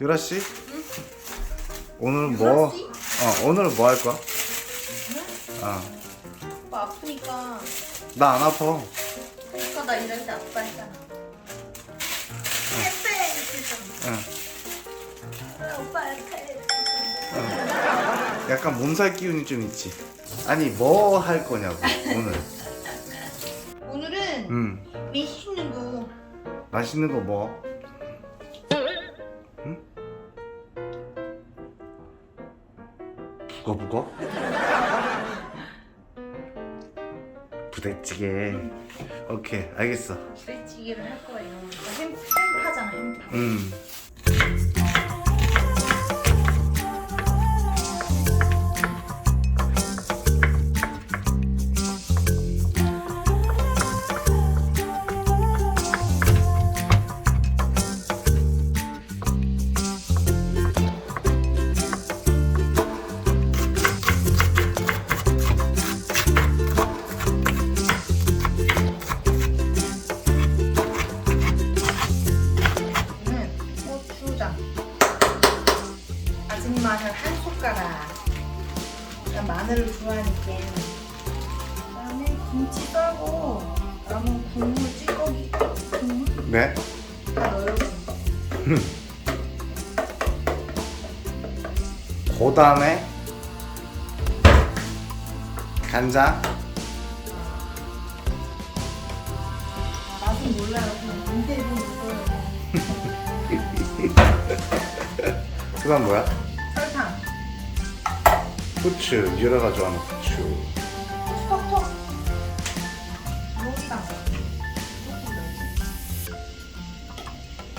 유라 씨? 오늘 뭐? 씨? 어 오늘 뭐 할 거야? 어. 오빠 아프니까 나 안 아파. 아까 나 이럴 때 아빠 했잖아 했잖아 응. 오빠 응. 약간 몸살 기운이 좀 있지. 아니 뭐 할 거냐고 오늘. 오늘은 음 맛있는 거 맛있는 거 뭐? 북어 북어? 부대찌개. 오케이 알겠어. 부대찌개를 할 거예요 햄, 햄파잖아 햄파 음. 고추장. 아줌 마늘 한 숟가락. 난 마늘을 좋아하니까. 그다음에 김치 썰고 남은 국물 찌꺼기. 국물 네. 다 넣어요. 그 다음에 간장. 맛은 몰라요. 그냥 인대로 먹어요 그다음 뭐야? 설탕 후추. 유라가 좋아하는 후추. 톡톡 여기다 조금 넣지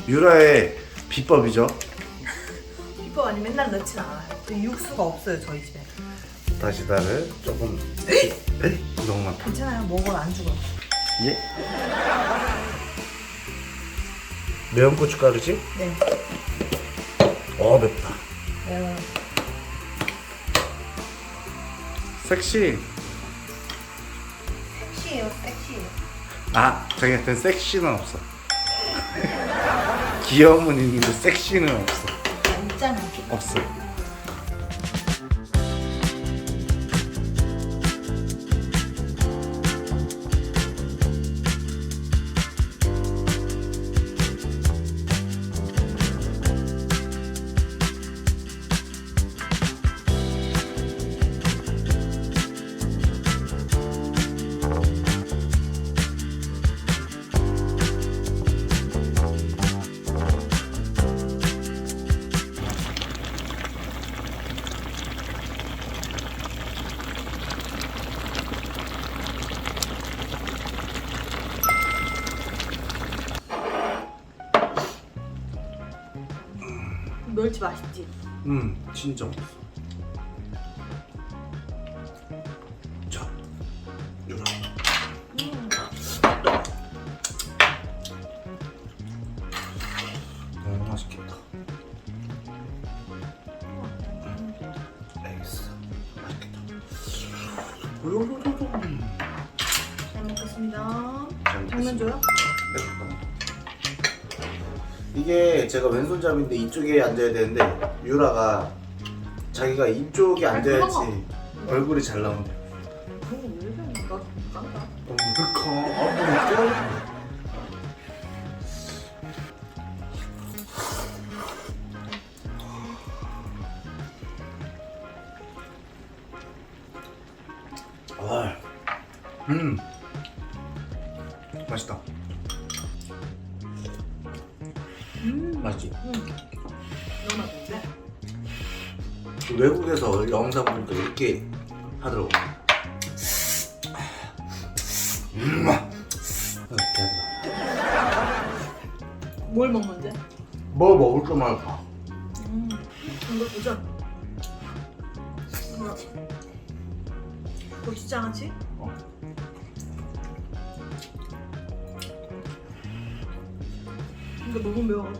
유라의 비법이죠. 비법 아니 맨날 넣진 않아요 그 육수가 없어요 저희 집에 다시다를 조금. 에이 너무 많다. 괜찮아요 먹어요 안 죽어요 예? 매운 고춧가루지? 네 어 맵다. 매워요 섹시. 섹시해요 섹시해요 아 저희한테는 섹시는 없어. 귀여움은 있는데 섹시는 없어. 아, 있잖아 없어. 멸치 맛있지? 음 진짜 없어. 자 유라. 음. 너무 맛있겠다. 알겠어. 맛있겠다. 요요요요. 잘 먹겠습니다 잘 당면 줘요? 이게 제가 왼손잡이인데 이쪽에 앉아야 되는데 유라가 자기가 이쪽에 아니, 앉아야지. 얼굴이 잘 나온대. 그런 거왜 이러는 거 너무 커. 아, 아, 음, 맛있다. 맛있지? 음. 너무 맛있는데? 외국에서 영상 보니까 이렇게 하더라고. 음, 이렇게 하더라. 뭘 먹는데? 뭐 먹을 거만 봐. 음 이거 보자 고추장 하지? 어. 이거 너무 매워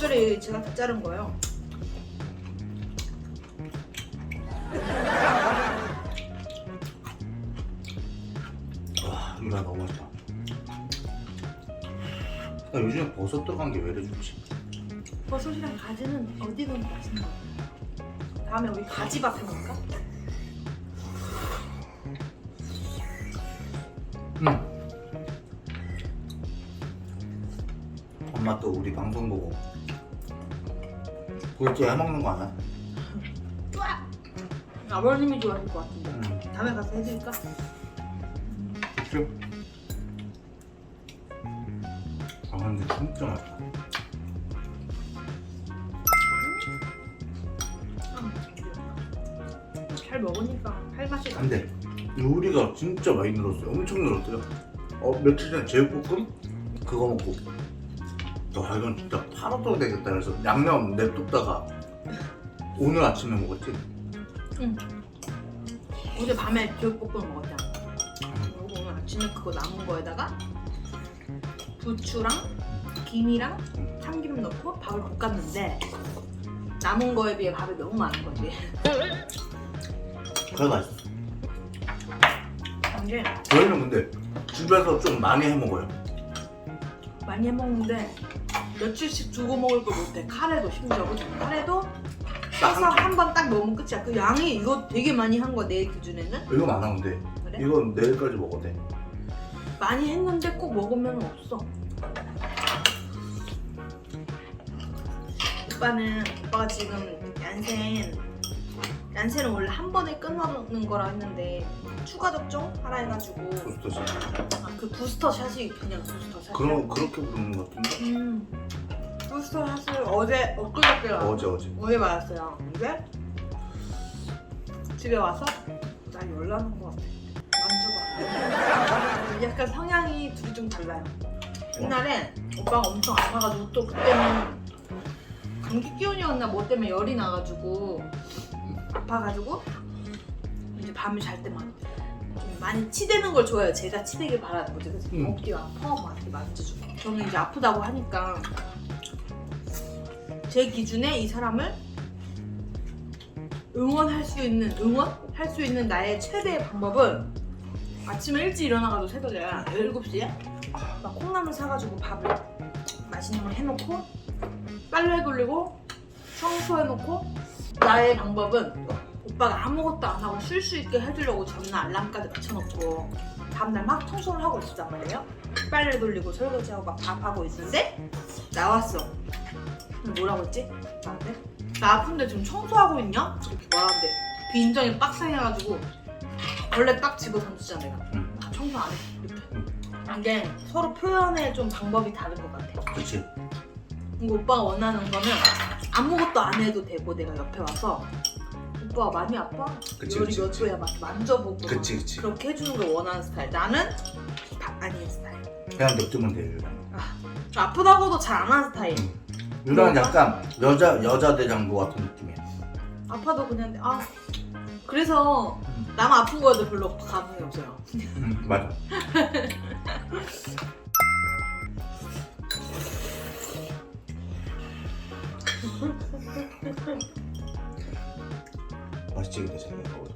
겉절이 제가 다 자른 거예요. 와 이거 너무 맛있다. 나 요즘에 버섯 들어간 게 왜 이래 좋지? 버섯이랑 가지는 어디든 맛있는 거. 다음에 우리 가지밥 해볼까? 음. 엄마 또 우리 방송 보고 그것도 해먹는 거 아니야? 쫙! 아버님이 좋아하실 것 같은데 응. 다음에 가서 해드릴까? 그치? 아 근데 진짜 맛있다. 잘 먹으니까 할 맛이 나. 근데 요리가 진짜 많이 늘었어요. 엄청 늘었어요. 어 며칠 전에 제육볶음 그거 먹고 와 이건 진짜 팔아도 되겠다 그래서 양념 냅뒀다가 오늘 아침에 먹었지. 응. 어제 밤에 제육볶음 먹었잖아. 그리고 오늘 아침에 그거 남은 거에다가 부추랑 김이랑 참기름 넣고 밥을 볶았는데 남은 거에 비해 밥이 너무 많은 거지. 그래 맛있어. 이게 저희는 근데 집에서 좀 많이 해 먹어요. 많이 해 먹는데 며칠씩 두고 먹을 걸 못해. 카레도 심지어 그치? 카레도 해서 딱 한, 한번 딱 먹으면 끝이야. 그 양이 이거 되게 많이 한 거야 내 기준에는. 이거 많아 근데 그래? 이건 내일까지 먹어도 돼. 많이 했는데 꼭 먹으면 없어. 오빠는 오빠가 지금 얀센 얀센은 원래 한 번에 끊어놓는 거라 했는데 추가 접종 하라 해가지고 부스터지. 아, 그 부스터 샷이 그냥 부스터 샷. 그럼 그렇게 부르는 것 같은데? 음 부스터 샷을 어제 엊그저께 어제 어제. 어제 맞았어요. 근데 집에 와서 나 열나는 것 같아. 만져봐. 약간 성향이 둘이 좀 달라요. 옛날에 오빠가 엄청 아파가지고 또 그때는 감기 기운이었나 뭐 때문에 열이 나가지고 아파가지고 이제 밤에 잘 때만 좀 많이 치대는 걸 좋아해요. 제가 치대길 바라는 거죠. 그래서 음. 어깨 아파 막 이렇게 만져주고. 저는 이제 아프다고 하니까 제 기준에 이 사람을 응원할 수 있는 응원할 수 있는 나의 최대의 방법은 아침에 일찍 일어나가지고 새벽에 7시에 막 콩나물 사가지고 밥을 맛있는 걸 해놓고 빨래 돌리고 청소해놓고 나의 방법은 오빠가 아무것도 안 하고 쉴 수 있게 해주려고 전날 알람까지 맞춰놓고 다음날 막 청소를 하고 있었단 말이에요 빨래 돌리고 설거지하고 막 밥하고 있는데 나왔어 뭐라고 했지? 나한테? 나 아픈데 지금 청소하고 있냐? 이렇게 말하는데 빈정이 빡상해가지고 원래 딱 집어 던지잖아 내가 응. 아, 청소 안 해. 이렇게. 이게 서로 표현의 좀 방법이 다른 것 같아. 그렇지. 이거 오빠가 원하는 거는 아무것도 안 해도 되고 내가 옆에 와서 오빠 많이 아파? 그치, 그치, 몇 그치. 도야 막 만져보고 그치 그치. 그렇게 해주는 걸 원하는 스타일. 나는 다 아닌 스타일. 그냥 냅두면 돼 유랑. 아프다고도 잘 안 하는 스타일. 유랑은 뭐가? 약간 여자 여자 대장부 같은 느낌이야. 아파도 그냥 아 그래서 남 아픈 거에도 별로 감흥이 없어요. 응 맞아. 맛있지 근데. 와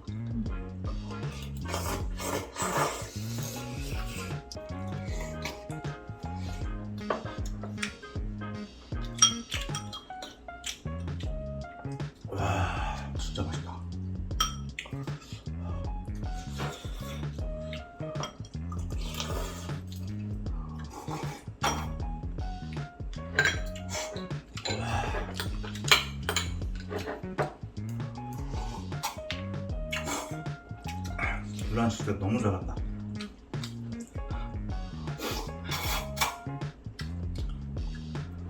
유란 진짜 너무 잘한다.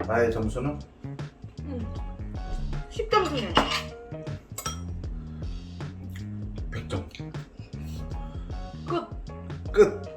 나의 점수는 음. 10점 중에 100점. 끝. 끝.